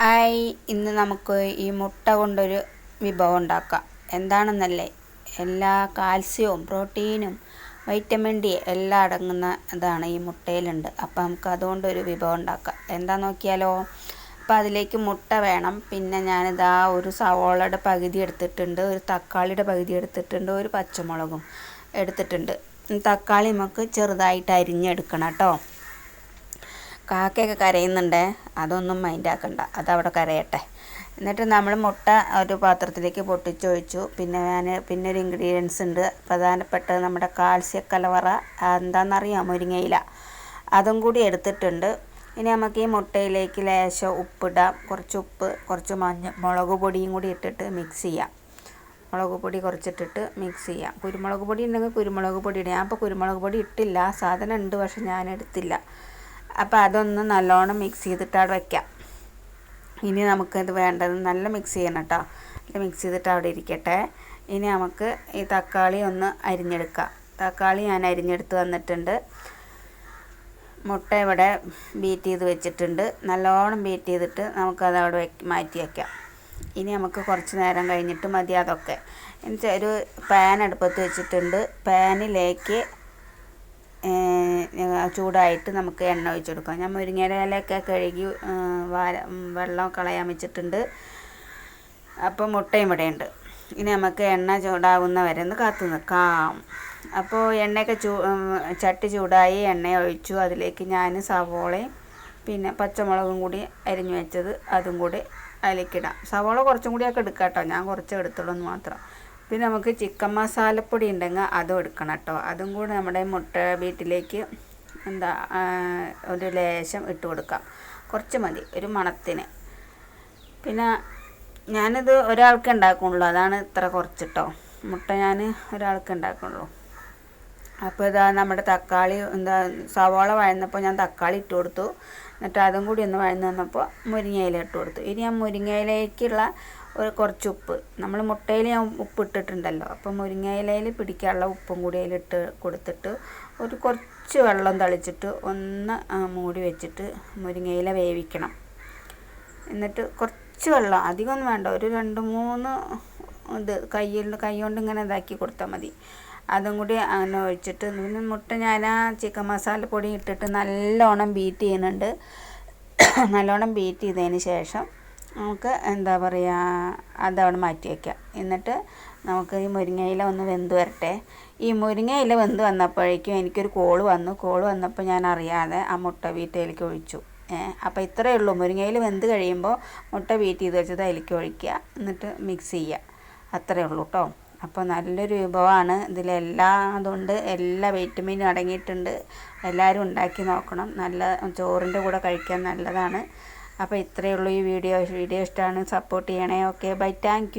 Hi ഇന്ന് നമുക്ക് ഈ മുട്ട കൊണ്ടൊരു വിഭവം ഉണ്ടാക്കാം. എന്താണെന്നല്ലേ? എല്ലാ കാൽസ്യവും പ്രോട്ടീനും വൈറ്റമിൻ ഡി എല്ലാം അടങ്ങുന്ന ഇതാണ് ഈ മുട്ടയിലുണ്ട്. അപ്പം നമുക്ക് അതുകൊണ്ടൊരു വിഭവം ഉണ്ടാക്കാം. എന്താ നോക്കിയാലോ? അപ്പോൾ അതിലേക്ക് മുട്ട വേണം. പിന്നെ ഞാനിതാ ഒരു സവോളയുടെ പകുതി എടുത്തിട്ടുണ്ട് ഒരു തക്കാളിയുടെ പകുതി എടുത്തിട്ടുണ്ട് ഒരു പച്ചമുളകും എടുത്തിട്ടുണ്ട്. തക്കാളി നമുക്ക് ചെറുതായിട്ട് അരിഞ്ഞെടുക്കണം കേട്ടോ. കാക്കയൊക്കെ കരയുന്നുണ്ടേ അതൊന്നും മൈൻഡ് ആക്കണ്ട. അതവിടെ കരയട്ടെ. എന്നിട്ട് നമ്മൾ മുട്ട ഒരു പാത്രത്തിലേക്ക് പൊട്ടിച്ചൊഴിച്ചു. പിന്നെ ഞാൻ പിന്നെ ഒരു ഇൻഗ്രീഡിയൻസ് ഉണ്ട്. പ്രധാനപ്പെട്ട നമ്മുടെ കാൽസ്യ കലവറ എന്താണെന്നറിയാം മുരിങ്ങയില. അതും കൂടി എടുത്തിട്ടുണ്ട്. ഇനി നമുക്ക് ഈ മുട്ടയിലേക്ക് ലേശം ഉപ്പിടാം. കുറച്ച് ഉപ്പ് കുറച്ച് മഞ്ഞ മുളക് പൊടിയും കൂടി ഇട്ടിട്ട് മിക്സ് ചെയ്യാം. മുളക് പൊടി കുറച്ചിട്ടിട്ട് മിക്സ് ചെയ്യാം. കുരുമുളക് പൊടി ഉണ്ടെങ്കിൽ കുരുമുളക് പൊടി ഇടാം. ഞാൻ ഇപ്പോൾ കുരുമുളക് പൊടി ഇട്ടില്ല. സാധനം ഉണ്ട് പക്ഷെ ഞാൻ എടുത്തില്ല. അപ്പോൾ അതൊന്ന് നല്ലോണം മിക്സ് ചെയ്തിട്ട് അവിടെ വയ്ക്കാം ഇനി നമുക്കത് വേണ്ടത് നല്ല മിക്സ് ചെയ്യണം കേട്ടോ മിക്സ് ചെയ്തിട്ട് അവിടെ ഇരിക്കട്ടെ. ഇനി നമുക്ക് ഈ തക്കാളി ഒന്ന് അരിഞ്ഞെടുക്കാം. തക്കാളി ഞാൻ അരിഞ്ഞെടുത്ത് വന്നിട്ടുണ്ട്. മുട്ട ഇവിടെ ബീറ്റ് ചെയ്ത് വെച്ചിട്ടുണ്ട്. നല്ലോണം ബീറ്റ് ചെയ്തിട്ട് നമുക്കത് അവിടെ മാറ്റി വയ്ക്കാം ഇനി നമുക്ക് കുറച്ച് നേരം കഴിഞ്ഞിട്ട് മതി അതൊക്കെ. എന്നുവെച്ചാൽ ഒരു പാൻ അടുപ്പത്ത് വെച്ചിട്ടുണ്ട്. പാനിലേക്ക് ചൂടായിട്ട് നമുക്ക് എണ്ണ ഒഴിച്ച് കൊടുക്കാം ഞാൻ മുരിങ്ങയിലൊക്കെ കഴുകി വെള്ളം കളയാൻ വെച്ചിട്ടുണ്ട് അപ്പോൾ മുട്ടയും ഇവിടെയുണ്ട്. ഇനി നമുക്ക് എണ്ണ ചൂടാവുന്ന വരെ ഒന്ന് കാത്തു നിൽക്കാം. അപ്പോൾ എണ്ണയൊക്കെ ചൂ ചട്ടി ചൂടായി എണ്ണ ഒഴിച്ചു. അതിലേക്ക് ഞാൻ സവോളയും പിന്നെ പച്ചമുളകും കൂടി അരിഞ്ഞു വെച്ചത് അതും കൂടി അതിലേക്കിടാം സവോള കുറച്ചും കൂടിയൊക്കെ എടുക്കാം കേട്ടോ ഞാൻ കുറച്ച് എടുത്തുള്ളൂ എന്ന് മാത്രം. പിന്നെ നമുക്ക് ചിക്കൻ മസാലപ്പൊടി ഉണ്ടെങ്കിൽ അതും എടുക്കണം കേട്ടോ. അതും കൂടെ നമ്മുടെ മുട്ട വീട്ടിലേക്ക് എന്താ ഒരു ലേശം ഇട്ട് കൊടുക്കാം. കുറച്ച് മതി ഒരു മണത്തിന്. പിന്നെ ഞാനിത് ഒരാൾക്ക് ഉണ്ടാക്കുള്ളൂ. അതാണ് ഇത്ര കുറച്ചിട്ടോ മുട്ട ഞാൻ ഒരാൾക്ക് ഉണ്ടാക്കുള്ളൂ. അപ്പോൾ ഇതാ നമ്മുടെ തക്കാളി എന്താ സവാള വഴന്നപ്പോൾ ഞാൻ തക്കാളി ഇട്ട് കൊടുത്തു. എന്നിട്ട് അതും കൂടി ഒന്ന് വഴന്ന് വന്നപ്പോൾ മുരിങ്ങയില ഇട്ട് കൊടുത്തു. ഇനി ഞാൻ മുരിങ്ങയിലേക്കുള്ള ഒരു കുറച്ച് ഉപ്പ്. നമ്മൾ മുട്ടയിൽ ഞാൻ ഉപ്പ് ഇട്ടിട്ടുണ്ടല്ലോ. അപ്പം മുരിങ്ങയിലയിൽ പിടിക്കാനുള്ള ഉപ്പും കൂടി അതിലിട്ട് കൊടുത്തിട്ട് ഒരു കുറച്ച് വെള്ളം തളിച്ചിട്ട് ഒന്ന് മൂടി വെച്ചിട്ട് മുരിങ്ങയില വേവിക്കണം. എന്നിട്ട് കുറച്ച് വെള്ളം അധികം വേണ്ട. ഒരു രണ്ട് മൂന്ന് ഇത് കയ്യിൽ കൈ കൊണ്ട് ഇങ്ങനെ ഇതാക്കി കൊടുത്താൽ മതി. അതും കൂടി അങ്ങനെ ഒഴിച്ചിട്ട് പിന്നെ മുട്ട ഞാൻ ആ ചിക്കൻ മസാല പൊടി ഇട്ടിട്ട് നല്ലോണം ബീറ്റ് ചെയ്യുന്നുണ്ട്. നല്ലോണം ബീറ്റ് ചെയ്തതിന് ശേഷം നമുക്ക് എന്താ പറയുക അതവിടെ മാറ്റി വയ്ക്കാം എന്നിട്ട് നമുക്ക് ഈ മുരിങ്ങയില ഒന്ന് വെന്ത് വരട്ടെ. ഈ മുരിങ്ങയില വെന്ത് വന്നപ്പോഴേക്കും എനിക്കൊരു കോൾ വന്നു. കോൾ വന്നപ്പോൾ ഞാൻ അറിയാതെ ആ മുട്ട വീട്ടിലേക്ക് ഒഴിച്ചു. അപ്പോൾ ഇത്രയേ ഉള്ളൂ. മുരിങ്ങയിൽ വെന്ത് കഴിയുമ്പോൾ മുട്ട വീട്ടിൽ ചെയ്ത് വെച്ചത് അതിലേക്ക് ഒഴിക്കുക. എന്നിട്ട് മിക്സ് ചെയ്യുക. അത്രയേ ഉള്ളൂ കേട്ടോ. അപ്പോൾ നല്ലൊരു വിഭവമാണ്. ഇതിലെല്ലാ അതുകൊണ്ട് എല്ലാ വൈറ്റമിനും അടങ്ങിയിട്ടുണ്ട്. എല്ലാവരും ഉണ്ടാക്കി നോക്കണം. നല്ല ചോറിന്റെ കൂടെ കഴിക്കാൻ നല്ലതാണ്. അപ്പോൾ ഇത്രയേ ഉള്ളൂ ഈ വീഡിയോ. വീഡിയോ ഇഷ്ടമാണ് സപ്പോർട്ട് ചെയ്യണേ. Okay bye thank